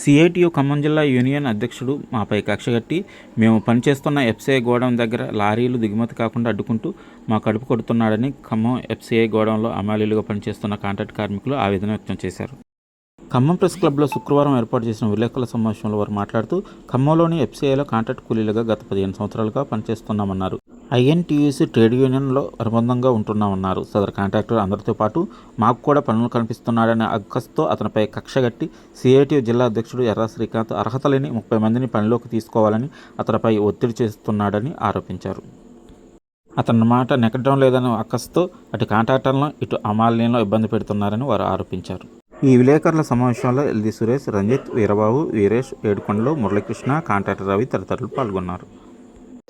CITU Khammam జిల్లా union అధ్యక్షుడు మాపై కక్షగట్టి మేము పనిచేస్తున్న ఎఫ్సిఐ గోడౌన్ దగ్గర లారీలు దిగుమతి కాకుండా అడ్డుకుంటూ మా కడుపు కొడుతున్నాడని ఖమ్మం ఎఫ్సిఐ గోడౌన్లో అమాలీలుగా పనిచేస్తున్న కాంట్రాక్ట్ కార్మికులు ఆవేదన వ్యక్తం చేశారు. ఖమ్మం ప్రెస్ క్లబ్లో శుక్రవారం ఏర్పాటు చేసిన విలేకరుల సమావేశంలో వారు మాట్లాడుతూ ఖమ్మంలోని ఎఫ్సీఐలో కాంట్రాక్ట్ కూలీలుగా గత పదిహేను సంవత్సరాలుగా పనిచేస్తున్నామన్నారు. ఐఎన్టీయూసీ ట్రేడ్ యూనియన్లో అనుబంధంగా ఉంటున్నామన్నారు. సదరు కాంట్రాక్టర్ అందరితో పాటు మాకు కూడా పనులు కనిపిస్తున్నాడనే అక్కస్తో అతనిపై కక్షగట్టి సిఐటియు జిల్లా అధ్యక్షుడు ఎర్ర శ్రీకాంత్ అర్హత లేని ముప్పై మందిని పనిలోకి తీసుకోవాలని అతనిపై ఒత్తిడి చేస్తున్నాడని ఆరోపించారు. అతని మాట నెక్కడం లేదని అక్కస్తో అటు కాంట్రాక్టర్లను ఇటు అమాల్యంలో ఇబ్బంది పెడుతున్నారని వారు ఆరోపించారు. ఈ విలేకరుల సమావేశంలో ఎల్ది సురేష్ రంజిత్ వీరబాబు వీరేష్ ఏడుకొండలు మురళీకృష్ణ కాంట్రాక్టర్ రవి తదితరులు పాల్గొన్నారు.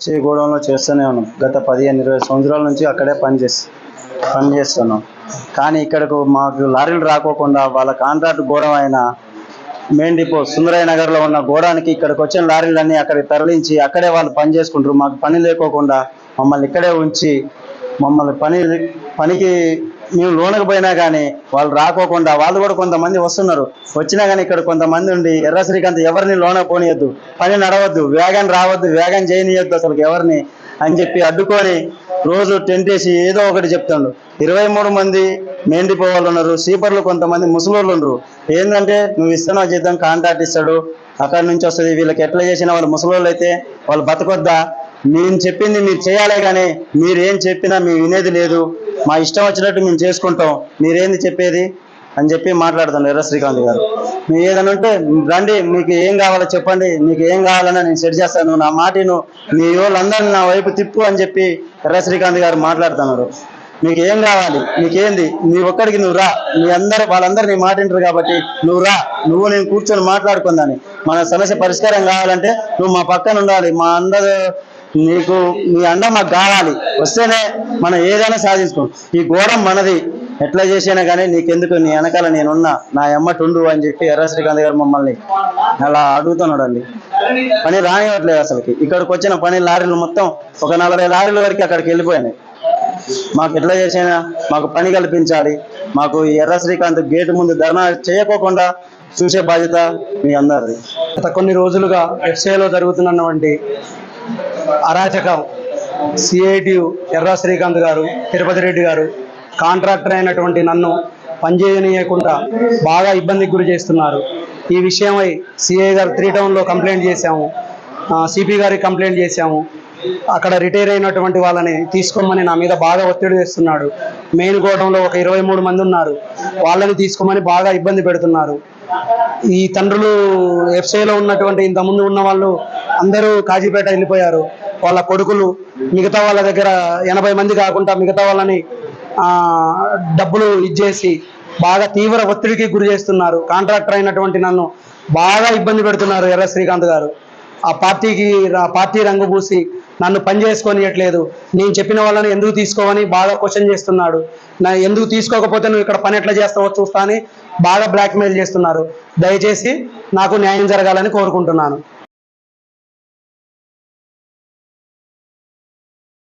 చే గోడౌన్లో చేస్తూనే ఉన్నాం. గత పదిహేను ఇరవై సంవత్సరాల నుంచి అక్కడే పని పనిచేస్తున్నాం కానీ ఇక్కడకు మాకు లారీలు రాకోకుండా వాళ్ళ కాంట్రాక్ట్ గోడౌన్ అయిన మెయిన్ డిపో సుందరయ్య నగర్లో ఉన్న గోడానికి ఇక్కడికి వచ్చిన లారీలన్నీ అక్కడికి తరలించి అక్కడే వాళ్ళు పని చేసుకుంటారు మాకు పని లేకోకుండా మమ్మల్ని ఇక్కడే ఉంచి మమ్మల్ని పని పనికి మేము లోనకు పోయినా కానీ వాళ్ళు రాకోకుండా వాళ్ళు కూడా కొంతమంది వస్తున్నారు. వచ్చినా కానీ ఇక్కడ కొంతమంది ఉండి ఎర్ర శ్రీకాంత్ ఎవరిని లోన పోనీయద్దు పని నడవద్దు వేగం రావద్దు వేగం చేయనీయద్దు అసలు ఎవరిని అని చెప్పి అడ్డుకొని రోజు టెంట్ వేసి ఏదో ఒకటి చెప్తాడు. ఇరవై మూడు మంది మెయిన్ వాళ్ళు ఉన్నారు సీపర్లు కొంతమంది ముసలోళ్ళు ఉన్నారు. ఏంటంటే నువ్వు ఇస్తున్నావు జీతం కాంట్రాక్ట్ ఇస్తాడు అక్కడి నుంచి వస్తుంది వీళ్ళకి ఎట్లా చేసినా వాళ్ళు ముసలోళ్ళు అయితే వాళ్ళు బతకొద్దా? నేను చెప్పింది మీరు చేయాలే కానీ మీరేం చెప్పినా మీ వినేది లేదు. మా ఇష్టం వచ్చినట్టు మేము చేసుకుంటాం. మీరేంది చెప్పేది? అని చెప్పి మాట్లాడుతాను ఎర్ర శ్రీకాంత్ గారు. మీరు ఏదైనా ఉంటే రండి మీకు ఏం కావాలో చెప్పండి మీకు ఏం కావాలన్నా నేను సెట్ చేస్తాను నా మాటను మీ వాళ్ళందరినీ నా వైపు తిప్పు అని చెప్పి ఎర్ర శ్రీకాంత్ గారు మాట్లాడుతున్నారు. మీకు ఏం కావాలి? నీకేంది నీ ఒక్కడికి నువ్వు రా. మీ అందరు వాళ్ళందరూ నీ మాటింటారు కాబట్టి నువ్వు రా. నువ్వు నేను కూర్చొని మాట్లాడుకుందాని. మన సమస్య పరిష్కారం కావాలంటే నువ్వు మా పక్కన ఉండాలి. మా అందరు నీకు మీ అండ మాకు కావాలి. వస్తేనే మనం ఏదైనా సాధించుకో. ఈ ఘోరం మనది. ఎట్లా చేసినా కానీ నీకెందుకు? నీ వెనకాల నేనున్నా. నా ఎమ్మటుండు అని చెప్పి ఎర్ర శ్రీకాంత్ గారు మమ్మల్ని అలా అడుగుతున్నాడు అండి పని రానివ్వట్లేదు అసలుకి. ఇక్కడికి వచ్చిన పని లారీలు మొత్తం ఒక నలభై లారీల వరకు అక్కడికి వెళ్ళిపోయినాయి. మాకు ఎట్లా చేసినా మాకు పని కల్పించాలి. మాకు ఈ ఎర్ర శ్రీకాంత్ గేటు ముందు ధర్నా చేయకోకుండా చూసే బాధ్యత మీ అందరిది. గత కొన్ని రోజులుగా ఎఫ్సీఐలో జరుగుతున్నటువంటి అరాచకం. సిఐటియు ఎర్రా శ్రీకాంత్ గారు తిరుపతి రెడ్డి గారు కాంట్రాక్టర్ అయినటువంటి నన్ను పనిచేయనీయకుండా బాగా ఇబ్బందికి గురి చేస్తున్నారు. ఈ విషయమై సిఐ గారు త్రీ టౌన్లో కంప్లైంట్ చేశాము. సిపి గారికి కంప్లైంట్ చేశాము. అక్కడ రిటైర్ అయినటువంటి వాళ్ళని తీసుకోమని నా మీద బాగా ఒత్తిడి చేస్తున్నాడు మెయిన్ గోడంలో ఒక ఇరవై మూడు మంది ఉన్నారు. వాళ్ళని తీసుకోమని బాగా ఇబ్బంది పెడుతున్నారు. ఈ తండ్రులు ఎఫ్సీలో ఉన్నటువంటి ఇంతకుముందు ఉన్న వాళ్ళు అందరూ కాజీపేట వెళ్ళిపోయారు. వాళ్ళ కొడుకులు మిగతా వాళ్ళ దగ్గర ఎనభై మంది కాకుండా మిగతా వాళ్ళని డబ్బులు ఇచ్చేసి బాగా తీవ్ర ఒత్తిడికి గురి చేస్తున్నారు. కాంట్రాక్టర్ అయినటువంటి నన్ను బాగా ఇబ్బంది పెడుతున్నారు ఎర్ర శ్రీకాంత్ గారు. ఆ పార్టీకి పార్టీ రంగు పూసి నన్ను పని చేసుకొనియట్లేదు. నేను చెప్పిన వాళ్ళని ఎందుకు తీసుకోవని బాగా క్వశ్చన్ చేస్తున్నాడు. నా ఎందుకు తీసుకోకపోతే నువ్వు ఇక్కడ పని ఎట్లా చేస్తావో చూస్తా అని బాగా బ్లాక్మెయిల్ చేస్తున్నారు. దయచేసి నాకు న్యాయం జరగాలని కోరుకుంటున్నాను.